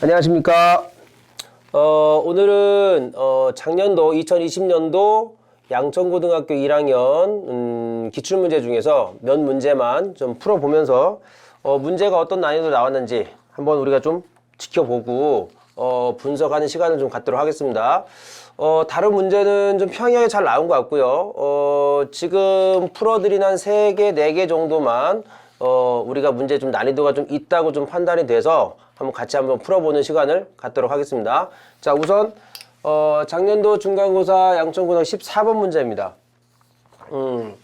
안녕하십니까. 어, 오늘은 어, 작년도 2020년도 양천고등학교 1학년 음, 기출문제 중에서 몇 문제만 좀 풀어보면서 어, 문제가 어떤 난이도 나왔는지 한번 우리가 좀 지켜보고 어, 분석하는 시간을 좀 갖도록 하겠습니다. 어, 다른 문제는 좀 평이하게 잘 나온 것 같고요. 어, 지금 풀어드린 한 3개, 4개 정도만 어, 우리가 문제 좀 난이도가 좀 있다고 좀 판단이 돼서 한번 같이 한번 풀어보는 시간을 갖도록 하겠습니다. 자, 우선, 어, 작년도 중간고사 양천고등 14번 문제입니다. 음,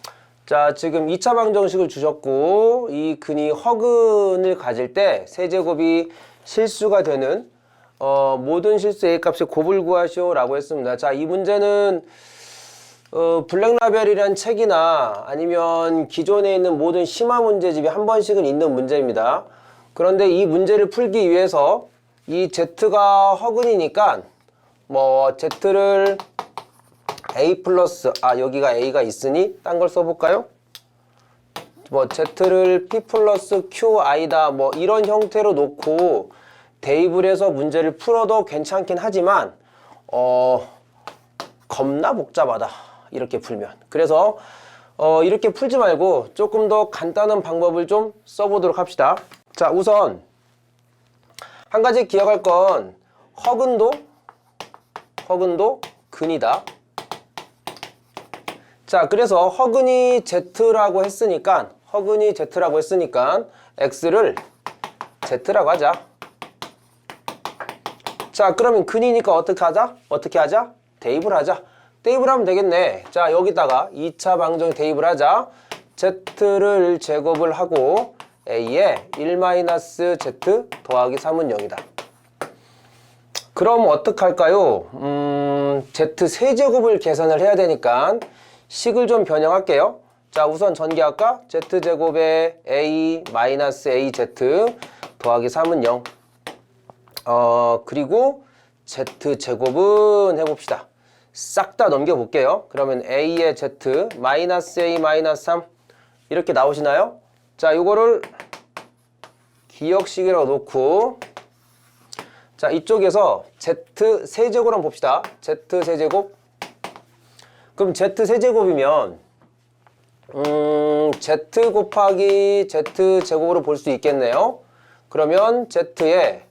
자, 지금 2차 방정식을 주셨고, 이 근이 허근을 가질 때 세제곱이 실수가 되는, 어, 모든 실수 A 값의 곱을 구하시오라고 했습니다. 자, 이 문제는, 어, 블랙라벨이란 책이나 아니면 기존에 있는 모든 심화 문제집이 한 번씩은 있는 문제입니다. 그런데 이 문제를 풀기 위해서 이 Z가 허근이니까 뭐 Z를 A 플러스 아 여기가 A가 있으니 딴 걸 써볼까요? 뭐 Z를 P 플러스 QI다 뭐 이런 형태로 놓고 대입을 해서 문제를 풀어도 괜찮긴 하지만 어 겁나 복잡하다 이렇게 풀면. 그래서 어, 이렇게 풀지 말고 조금 더 간단한 방법을 좀 써보도록 합시다. 자 우선 한 가지 기억할 건 허근도 허근도 근이다. 자 그래서 허근이 Z라고 했으니까 허근이 Z라고 했으니까 X를 Z라고 하자. 자 그러면 근이니까 어떻게 하자? 어떻게 하자? 대입을 하자 대입을 하면 되겠네 자 여기다가 2차 방정 대입을 하자 z를 제곱을 하고 a에 1-z 더하기 3은 0이다 그럼 어떻게 할까요? 음, z 세제곱을 계산을 해야 되니까 식을 좀 변형할게요 자 우선 전개할까? z제곱에 a -az 더하기 3은 0 어, 그리고 z제곱은 해봅시다. 싹 다 넘겨볼게요. 그러면 a의 z 마이너스 a 마이너스 3 이렇게 나오시나요? 자, 요거를 기억식이라고 놓고 자, 이쪽에서 z 세제곱 한번 봅시다. z 세제곱 그럼 z 세제곱이면 음, z 곱하기 z 제곱으로 볼 수 있겠네요. 그러면 z에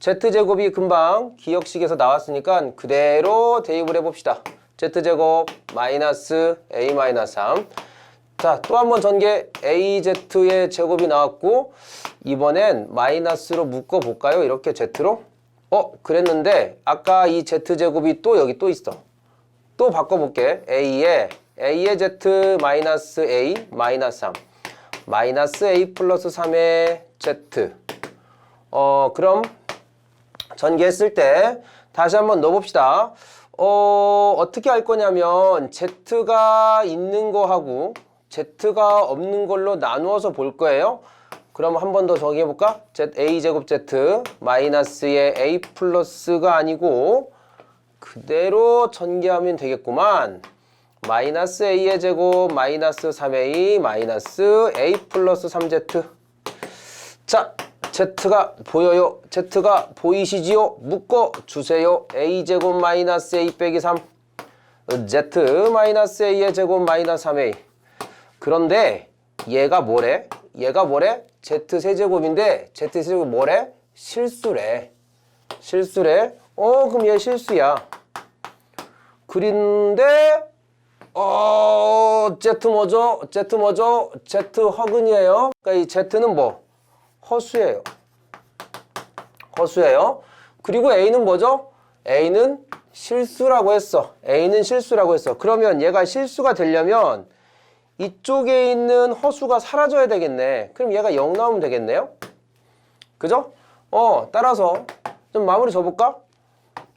z제곱이 금방 기억식에서 나왔으니까 그대로 대입을 해봅시다. z제곱 마이너스 a 마이너스 3. 자, 또 한 번 전개 az의 제곱이 나왔고 이번엔 마이너스로 묶어볼까요? 이렇게 z로? 어, 그랬는데 아까 이 z제곱이 또 여기 또 있어. 또 바꿔볼게. a에 a의 z 마이너스 a 마이너스 3 마이너스 a 플러스 3의 z 어, 그럼 전개했을 때 다시 한번 넣어봅시다. 어, 어떻게 할 거냐면 Z가 있는 거하고 Z가 없는 걸로 나누어서 볼 거예요. 그럼 한 번 더 정해볼까? Z, A제곱 Z 마이너스의 A 플러스가 아니고 그대로 전개하면 되겠구만. 마이너스 A의 제곱 마이너스 3A 마이너스 A 플러스 3Z 자 Z가 보여요. Z가 보이시지요? 묶어 주세요. A제곱 마이너스 A 빼기 3 Z 마이너스 A의 제곱 마이너스 3A 그런데 얘가 뭐래? 얘가 뭐래? Z 세제곱인데 Z 세제곱 뭐래? 실수래. 실수래. 어 그럼 얘 실수야. 그런데 어 Z 뭐죠? Z 뭐죠? Z 허근이에요. 그러니까 이 Z는 뭐? 허수예요. 허수예요. 그리고 A는 뭐죠? A는 실수라고 했어. A는 실수라고 했어. 그러면 얘가 실수가 되려면 이쪽에 있는 허수가 사라져야 되겠네. 그럼 얘가 0 나오면 되겠네요. 그죠? 어, 따라서 좀 마무리 줘볼까?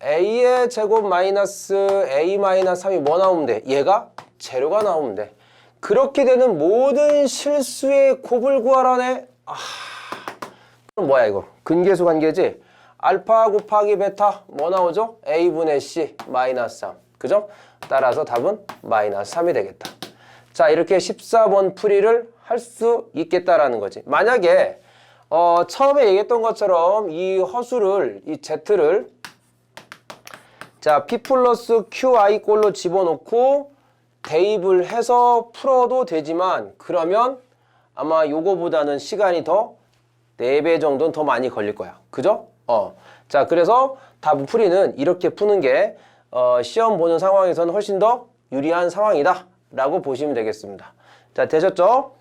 A의 제곱 마이너스 A 마이너스 3이 뭐 나오면 돼? 얘가 제로가 나오면 돼. 그렇게 되는 모든 실수의 곱을 구하라네. 아, 뭐야 이거? 근계수 관계지? 알파 곱하기 베타 뭐 나오죠? a분의 c 마이너스 3 그죠? 따라서 답은 마이너스 3이 되겠다 자 이렇게 14번 풀이를 할 수 있겠다라는 거지 만약에 어, 처음에 얘기했던 것처럼 이 허수를, 이 Z를 자, P 플러스 QI 꼴로 집어넣고 대입을 해서 풀어도 되지만 그러면 아마 요거보다는 시간이 더 4배 정도는 더 많이 걸릴 거야. 그죠? 어. 자, 그래서 답 풀이는 이렇게 푸는 게 어, 시험 보는 상황에서는 훨씬 더 유리한 상황이다. 라고 보시면 되겠습니다. 자, 되셨죠?